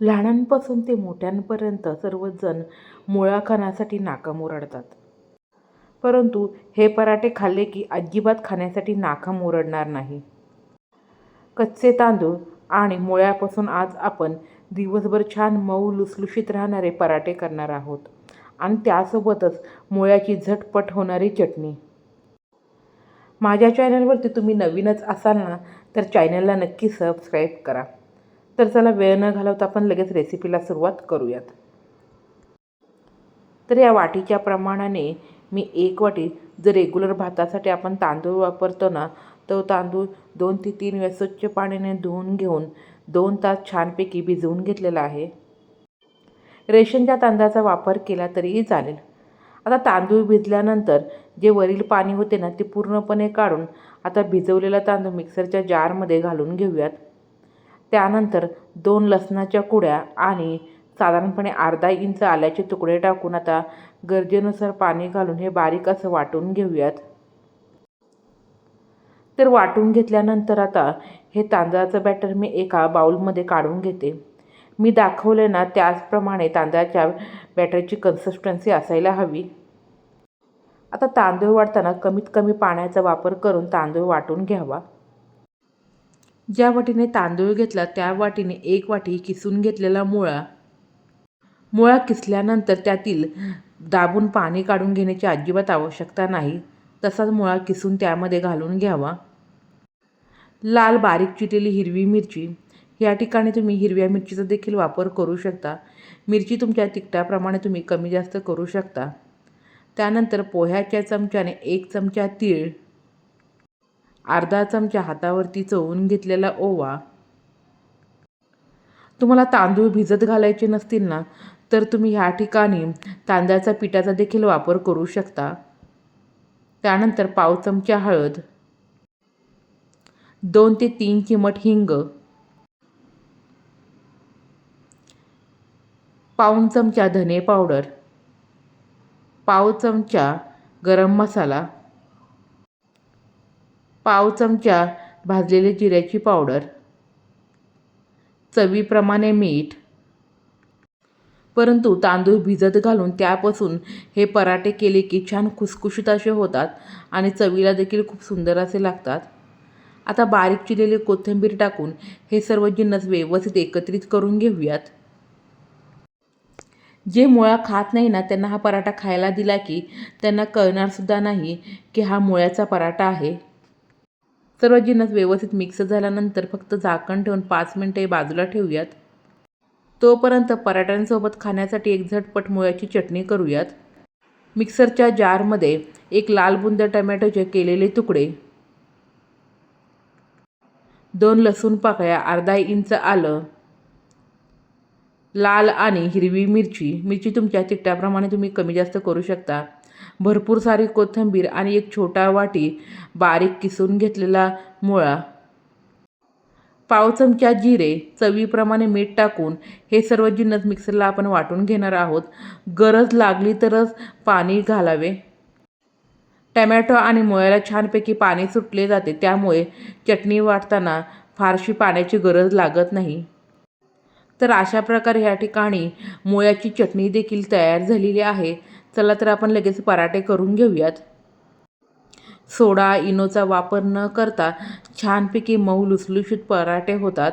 लहानांपासून ते मोठ्यांपर्यंत सर्वजण मुळा खाण्यासाठी नाकाम ओरडतात. परंतु हे पराठे खाल्ले की अजिबात खाण्यासाठी नाकाम ओरडणार नाही. कच्चे तांदूळ आणि मुळ्यापासून आज आपण दिवसभर छान मऊ लुसलुशीत राहणारे पराठे करणार आहोत आणि त्यासोबतच मुळ्याची झटपट होणारी चटणी. माझ्या चॅनलवरती तुम्ही नवीनच असाल ना तर चॅनलला नक्की सबस्क्राईब करा. तर चला वेळ न घालवता आपण लगेच रेसिपीला सुरुवात करूयात. तर या वाटीच्या प्रमाणाने मी एक वाटी जर रेग्युलर भातासाठी आपण तांदूळ वापरतो ना तो तांदूळ दोन ते तीन वेळा स्वच्छ पाण्याने धुवून घेऊन दोन तास छानपैकी भिजवून घेतलेला आहे. रेशनच्या तांदळाचा वापर केला तरीही चालेल. आता तांदूळ भिजल्यानंतर जे वरील पाणी होते ना ते पूर्णपणे काढून आता भिजवलेला तांदूळ मिक्सरच्या जारमध्ये घालून घेऊयात. त्यानंतर दोन लसणाच्या कुड्या आणि साधारणपणे अर्धा इंच आल्याचे तुकडे टाकून आता गरजेनुसार पाणी घालून हे बारीक असं वाटून घेऊयात. तर वाटून घेतल्यानंतर आता हे तांदळाचं बॅटर मी एका बाउलमध्ये काढून घेते. मी दाखवले ना त्याचप्रमाणे तांदळाच्या बॅटरची कन्सिस्टन्सी असायला हवी. आता तांदूळ वाढताना कमीत कमी पाण्याचा वापर करून तांदूळ वाटून घ्यावा. ज्या वाटीने तांदूळ घेतला त्या वाटीने एक वाटी किसून घेतलेला मुळा. मुळा किसल्यानंतर त्यातील दाबून पाणी काढून घेण्याची अजिबात आवश्यकता नाही. तसाच मुळा किसून त्यामध्ये घालून घ्यावा. लाल बारीक चिरलेली हिरवी मिरची. या ठिकाणी तुम्ही हिरव्या मिरचीचा देखील वापर करू शकता. मिरची तुमच्या तिखटाप्रमाणे तुम्ही कमी जास्त करू शकता. त्यानंतर पोह्याच्या चमच्याने एक चमचा तीळ अर्धा चमचा हातावरती चवून घेतलेला ओवा. तुम्हाला तांदूळ भिजत घालायचे नसतील ना तर तुम्ही ह्या ठिकाणी तांदळाचा पिठाचा देखील वापर करू शकता. त्यानंतर पाव चमचा हळद. दोन ते तीन चिमट हिंग. पाऊण चमचा धने पावडर. पाव चमचा गरम मसाला. पाव चमचा भाजलेले जिऱ्याची पावडर. चवीप्रमाणे मीठ. परंतु तांदूळ भिजत घालून त्यापासून हे पराठे केले की छान खुसखुशीत असे होतात आणि चवीला देखील खूप सुंदर असे लागतात. आता बारीक चिरलेली कोथिंबीर टाकून हे सर्व जिन्नस व्यवस्थित एकत्रित करून घेऊयात. जे मुळा खात नाही ना त्यांना हा पराठा खायला दिला की त्यांना कळणारसुद्धा नाही की हा मुळ्याचा पराठा आहे. सर्व जिन्नस व्यवस्थित मिक्स झाल्यानंतर फक्त झाकण ठेवून पाच मिनटे बाजूला ठेवूयात. तोपर्यंत पराठ्यांसोबत खाण्यासाठी एक झटपट मुळ्याची चटणी करूयात. मिक्सरच्या जारमध्ये एक लाल बुंद टमॅटोचे केलेले तुकडे. दोन लसूण पाकळ्या अर्धा इंच आलं लाल आणि हिरवी मिरची. मिरची तुमच्या तिखटाप्रमाणे तुम्ही कमी जास्त करू शकता. भरपूर सारी कोथिंबीर आणि एक छोटा वाटी बारीक किसून घेतलेला मुळा. पाव चमचा जिरे चवीप्रमाणे मीठ टाकून हे सर्व जिन्नस मिक्सरला आपण वाटून घेणार आहोत. गरज लागली तरच पाणी घालावे. टमॅटो आणि मुळ्याला छानपैकी पाणी सुटले जाते त्यामुळे चटणी वाटताना फारशी पाण्याची गरज लागत नाही. तर अशा प्रकारे या ठिकाणी मुळ्याची चटणी देखील तयार झालेली आहे. चला तर आपण लगेच पराठे करून घेऊयात. सोडा इनोचा वापर न करता छानपैकी मऊ लुसलुशीत पराठे होतात.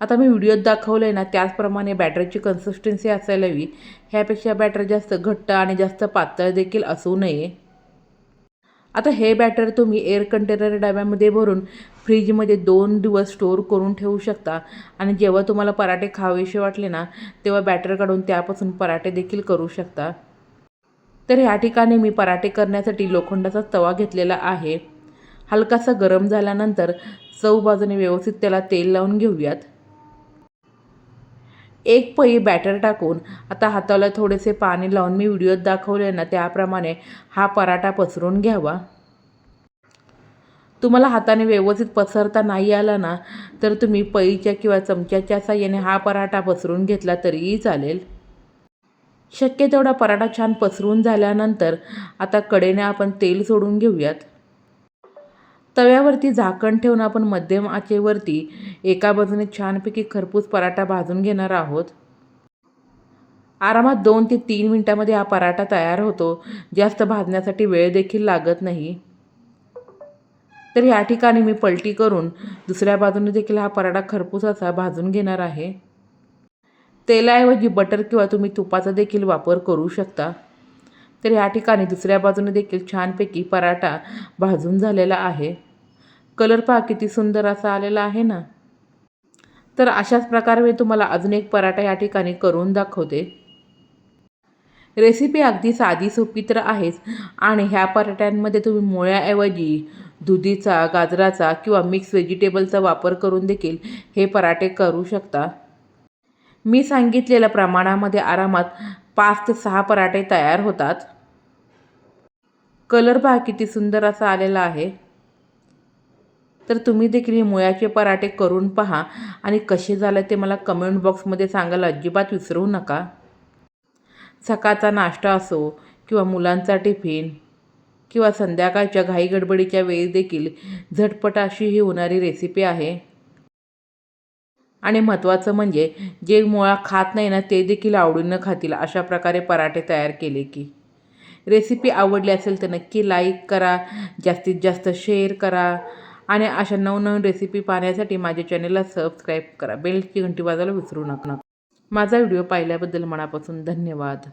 आता मी व्हिडिओत दाखवलं आहे ना त्याचप्रमाणे बॅटरची कन्सिस्टन्सी असायला हवी. ह्यापेक्षा बॅटर जास्त घट्ट आणि जास्त पातळ देखील असू नये. आता हे बॅटर तुम्ही एअर कंटेनर डब्यामध्ये भरून फ्रीजमध्ये दोन दिवस स्टोअर करून ठेवू शकता. आणि जेव्हा तुम्हाला पराठे खावेसे वाटले ना तेव्हा बॅटर काढून त्यापासून पराठे देखील करू शकता. तर ह्या ठिकाणी मी पराठे करण्यासाठी लोखंडाचा तवा घेतलेला आहे. हलकासा गरम झाल्यानंतर चव बाजूने व्यवस्थित त्याला तेल लावून घेऊयात. एक पई बॅटर टाकून आता हाताला थोडेसे पाणी लावून मी व्हिडिओत दाखवले ना त्याप्रमाणे हा पराठा पसरून घ्यावा. तुम्हाला हाताने व्यवस्थित पसरता नाही आला ना तर तुम्ही पईच्या किंवा चमच्याच्या साह्याने हा पराठा पसरून घेतला तरीही चालेल. शक्य तेवढा पराठा छान पसरून झाल्यानंतर आता कडेने आपण तेल सोडून घेऊयात. तव्यावरती झाकण ठेवून आपण मध्यम आचेवरती एका बाजूने छानपैकी खरपूस पराठा भाजून घेणार आहोत. आरामात दोन ते तीन मिनटामध्ये हा पराठा तयार होतो. जास्त भाजण्यासाठी वेळ देखील लागत नाही. तर ह्या ठिकाणी मी पलटी करून दुसऱ्या बाजूने देखील हा पराठा खरपूसाचा भाजून घेणार आहे. तेलाऐवजी बटर किंवा तुम्ही तुपाचा देखील वापर करू शकता. तर ह्या ठिकाणी दुसऱ्या बाजूने देखील छानपैकी पराठा भाजून झालेला आहे. कलर पहा किती सुंदर असा आलेला आहे ना? तर अशाच प्रकारे मी तुम्हाला अजून एक पराठा या ठिकाणी करून दाखवते. रेसिपी अगदी साधी सोपी तर आहेच आणि ह्या पराठ्यांमध्ये तुम्ही मुळ्याऐवजी दुधीचा गाजराचा किंवा मिक्स व्हेजिटेबलचा वापर करून देखील हे पराठे करू शकता. मी सांगितलेल्या प्रमाणामध्ये आरामात पाच ते सहा पराठे तयार होतात. कलर पहा किती सुंदर असा आलेला आहे. तर तुम्ही देखील हे मुळ्याचे पराठे करून पहा आणि कसे झाले ते मला कमेंट बॉक्समध्ये सांगायला अजिबात विसरू नका. सकाळचा नाश्ता असो किंवा मुलांचा टिफिन किंवा संध्याकाळच्या घाई गडबडीच्या वेळी देखील झटपट अशी ही होणारी रेसिपी आहे. आणि महत्त्वाचं म्हणजे जे मुळा खात नाही ना ते देखील आवडीनं खातील अशा प्रकारे पराठे तयार केले की. रेसिपी आवडली असेल तर नक्की लाईक करा जास्तीत जास्त शेअर करा आणि अशा नवनवीन रेसिपी पाहण्यासाठी माझ्या चॅनलला सबस्क्राईब करा. बेलची घंटी वाजायला विसरू नका. माझा व्हिडिओ पाहिल्याबद्दल मनापासून धन्यवाद.